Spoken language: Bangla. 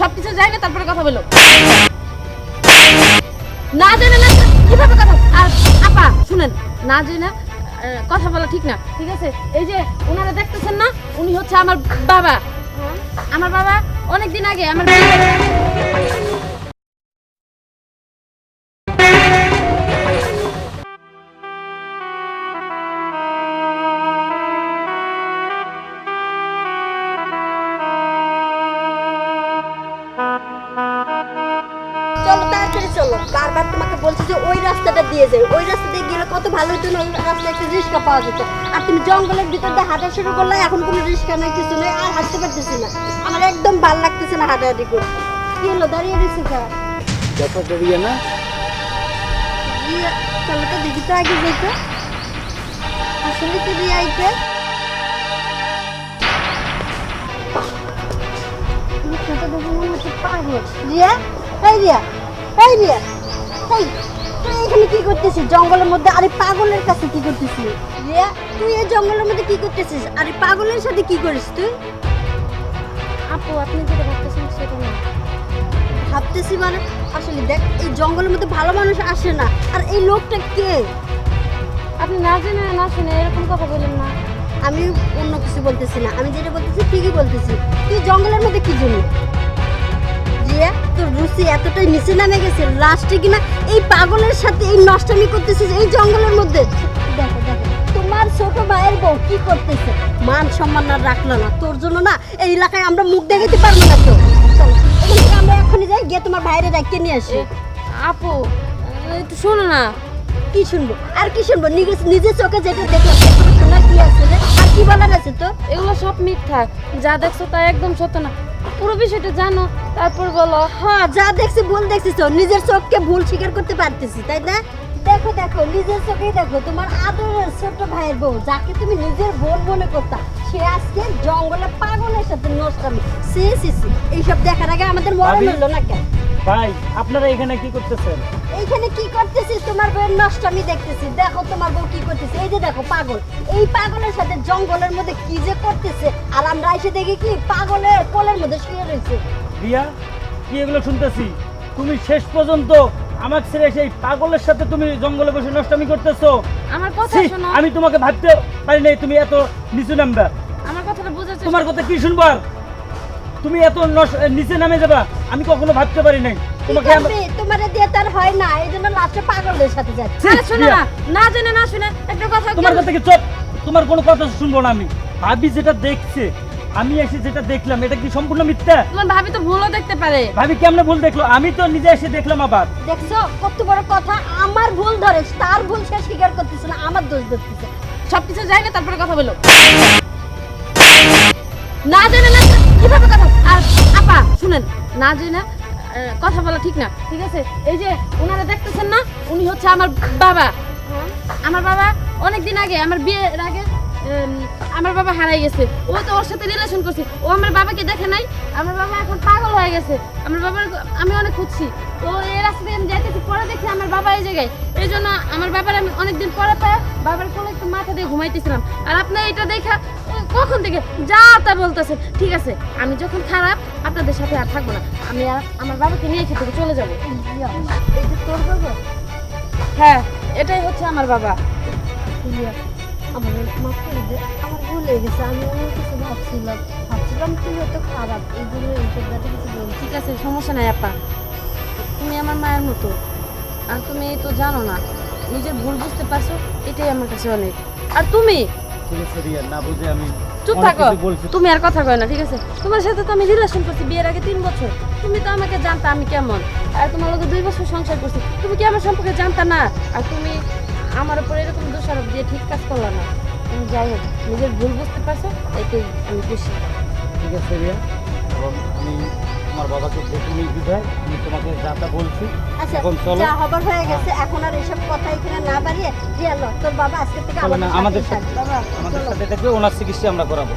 সব কিছু না তারপরে কথা বলো। না জেনে না কীভাবে কথা আর আপা, শুনেন, না জেনে কথা বলা ঠিক না, ঠিক আছে? এই যে ওনারা দেখতেছেন না, উনি হচ্ছে আমার বাবা। আমার বাবা অনেক দিন আগে আমার বিয়ে- চলো। বারবার তোমাকে বলছি যে ওই রাস্তাটা দিয়ে যাই ওই রাস্তা দিয়ে গেলে কত ভালো হতো না ওই রাস্তায় একটা রিক্সা পাওয়া যেত। আর তুমি জঙ্গলের ভিতর দিয়ে হাঁটা শুরু করলে এখন কোনো রিক্সা নেই কিছু নেই আর হাঁটতে পারতেছি না। আমার একদম ভালো লাগতেছে না হাঁটাহাঁটি করে কি হলো দাঁড়িয়ে কা দেখা না। তো দেখি তো আগে যেতে আসলে কি রিয়া আইতে দেখে মনে হচ্ছে পাগল। রিয়া? এই রিয়া? এই রিয়া এই তুই এখানে কি করতেছিস? জঙ্গলের মধ্যে আরে পাগলের কাছে কি করতেছিস? রিয়া তুই এই জঙ্গলের মধ্যে কি করতেছিস? আরে পাগলের সাথে কি করিস তুই? আপু আপনি যেটা ভাবতেছেন সেটা না। ভাবতেছি মানে আসলে দেখ এই জঙ্গলের মধ্যে ভালো মানুষ আসে না। আর এই লোকটা কে? আপনি না জেনে না শুনে এরকম কথা বলেন না। আমি অন্য কিছু বলতেছি না। আমি যেটা বলতেছি ঠিকই বলতেছি। তুই জঙ্গলের মধ্যে কি জন্য রিয়া তোর রুচি এতটাই নিচে নামে গেছে লাস্টে কিনা এই পাগলের সাথে এই নষ্টামি করতেছিস এই জঙ্গলের মধ্যে। দেখো দেখো তোমার ছোট ভাইয়ের বউ কি করতেছে? মান সম্মান না রাখল না। তোর জন্য না এই এলাকায় আমরা মুখ দেখাতে পারব না তো। আমরা এখনই যাই গিয়ে তোমার ভাইরে ডাকিয়ে নিয়ে আসি। আপু একটু শোনো না। কি শুনব? আর কি শুনব? নিজে নিজের চোখে যেটা দেখলাম শোনার কি আছে আর কি বলার আছে তো এগুলো সব মিথ্যা। যা দেখছ তা একদম সত্য না। পুরো বিষয়টা জানো তারপর বলো হ্যাঁ যা দেখছি ভুল দেখছিস তো নিজের চোখকে ভুল স্বীকার করতে পারতেছি তাই না দেখো দেখো নিজের চোখেই দেখো তোমার আদরের ছোট ভাইয়ের বউ যাকে তুমি নিজের বোন মনে করতা সে আজকে জঙ্গলে পাগলের সাথে নষ্টামি সি সি সি এইসব দেখার আগে আমাদের মরণ। হলো না কেন ভাই আপনারা এখানে কি করতেছেন? এইখানে কি করতেছিস তোমার বউয়ের নষ্টামি দেখতেছি। দেখো তোমার বউ কি করতেছে। এই যে দেখো পাগল। এই পাগলের সাথে জঙ্গলের মধ্যে কি যে করতেছে? আর আমরা এসে দেখি কি পাগলের কোলের মধ্যে শুয়ে রয়েছে। রিয়া কি এগুলো শুনতেছি? তুমি শেষ পর্যন্ত আমার ছেড়ে সেই পাগলের সাথে তুমি জঙ্গলে বসে নষ্টামি করতেছো? আমার কথা ছি, শোনো। আমি তোমাকে ভাবতে পারি নাই তুমি এত নিচু নামবে আমার কথাটা বুঝেছ তোমার কথা কি শুনব আর? তুমি এত নিচে নামে যাবা আমি কখনো ভাবতে পারি নাই। তোমাকে আমি- তোমার দিয়ে তার হয় না লাস্টে পাগলের সাথে আরে শোনো না না জেনে না শুনে একটা কথা তোমার কথা কি চপ? তোমার কোনো কথা শুনব না আমি। ভাবি যেটা দেখছে আমি এসে যেটা দেখলাম এটা কি সম্পূর্ণ মিথ্যা? তোমার ভাবি তো ভুলও দেখতে পারে। ভাবি কেমনে ভুল দেখল? আমি তো নিজে এসে দেখলাম আবার। দেখছ কত বড় কথা আমার ভুল ধরে তার ভুল সে স্বীকার করতেছে না আমার দোষ ধরতেছে। সবকিছু যাই না তারপরে কথা বলো। না জেনে না কীভাবে কথা আর আপা, শুনেন, না জেনে কথা বলা ঠিক না, ঠিক আছে? এই যে ওনারা দেখতেছেন না, উনি হচ্ছে আমার বাবা। আমার বাবা অনেক দিন আগে, আমার বিয়ের আগে আমার বাবা হারাই গেছে। ও তো ওর সাথে রিলেশন করছে। ও আমার বাবাকে দেখে নাই, আমার বাবা এখন পাগল হয়ে গেছে। আমার বাবার আমি অনেক খুঁজছি। তো এই রাস্তা আমি যাইতেছি, পরে দেখছি আমার বাবা এই জায়গায়। এই জন্য আমার বাবার আমি অনেকদিন পরে পায় বাবার কোলে একটু মাথা দিয়ে ঘুমাইতেছিলাম। আর আপনি এটা দেখা কখন থেকে যা তা বলতেছেন ঠিক আছে আমি যখন খারাপ আপনাদের সাথে আর থাকব না। আমি আর আমার বাবাকে নিয়ে এখান থেকে চলে যাব। তোর বাবা? হ্যাঁ এটাই হচ্ছে আমার বাবা। আমার মাফ করে দে আমার ভুল হয়ে গেছে। আমি অন্য কিছু ভাবছিলাম। ভাবছিলাম তুই হয়তো খারাপ এই জন্য কিছু ঠিক আছে সমস্যা নাই আপা। তুমি আমার মায়ের মতো। আর তুমি তো জানো না নিজের ভুল বুঝতে পারছ এটাই আমার কাছে অনেক। আর তুমি? ঠিক আছে রিয়া না বুঝে আমি চুপ থাকো। তুমি আর কথা কয় না ঠিক আছে? তোমার সাথে তো আমি রিলেশন করছি বিয়ের আগে তিন বছর। তুমি তো আমাকে জানতা আমি কেমন। আর তোমার লোক দুই বছর সংসার করছি। তুমি কি আমার সম্পর্কে জানতা না? আর তুমি আমার উপরে এরকম দোষারোপ দিয়ে ঠিক কাজ করলা না। তুমি যাই হোক নিজের ভুল বুঝতে পারছ এটাই আমি খুশি। ঠিক আছে রিয়া। আমি তোমার বাবাকে দেখে নিয়ে বিদায় আমি তোমাকে যা তা বলছি। আচ্ছা এখন চলো। যা হবার হয়ে গেছে এখন আর এসব কথা এখানে না বাড়িয়ে দিয়ে ল। তোর বাবা আজকে থেকে আমাদের সাথে- আমাদের সাথে থাকবে ওনার চিকিৎসা আমরা করাবো।